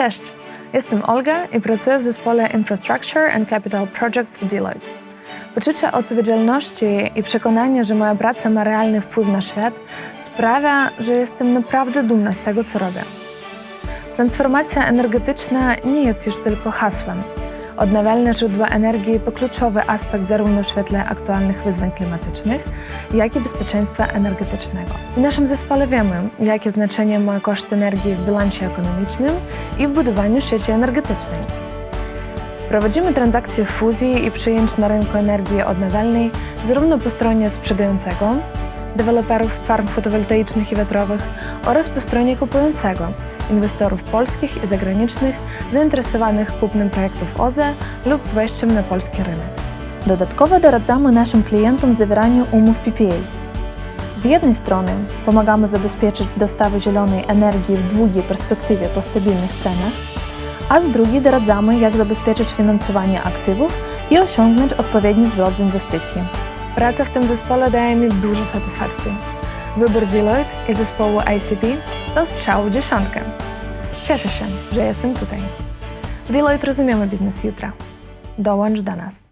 Cześć, jestem Olga i pracuję w zespole Infrastructure and Capital Projects w Deloitte. Poczucie odpowiedzialności i przekonanie, że moja praca ma realny wpływ na świat, sprawia, że jestem naprawdę dumna z tego, co robię. Transformacja energetyczna nie jest już tylko hasłem. Odnawialne źródła energii to kluczowy aspekt zarówno w świetle aktualnych wyzwań klimatycznych, jak i bezpieczeństwa energetycznego. W naszym zespole wiemy, jakie znaczenie ma koszt energii w bilansie ekonomicznym i w budowaniu sieci energetycznej. Prowadzimy transakcje fuzji i przyjęć na rynku energii odnawialnej zarówno po stronie sprzedającego, deweloperów farm fotowoltaicznych i wiatrowych oraz po stronie kupującego, inwestorów polskich i zagranicznych zainteresowanych kupnem projektów OZE lub wejściem na polski rynek. Dodatkowo doradzamy naszym klientom zawieraniu umów PPA. Z jednej strony pomagamy zabezpieczyć dostawy zielonej energii w długiej perspektywie po stabilnych cenach, a z drugiej doradzamy, jak zabezpieczyć finansowanie aktywów i osiągnąć odpowiedni zwrot z inwestycji. Praca w tym zespole daje mi dużo satysfakcji. Wybór Deloitte i zespołu ICP to strzał w dziesiątkę. Cieszę się, że jestem tutaj. W Deloitte rozumiemy biznes jutra. Dołącz do nas.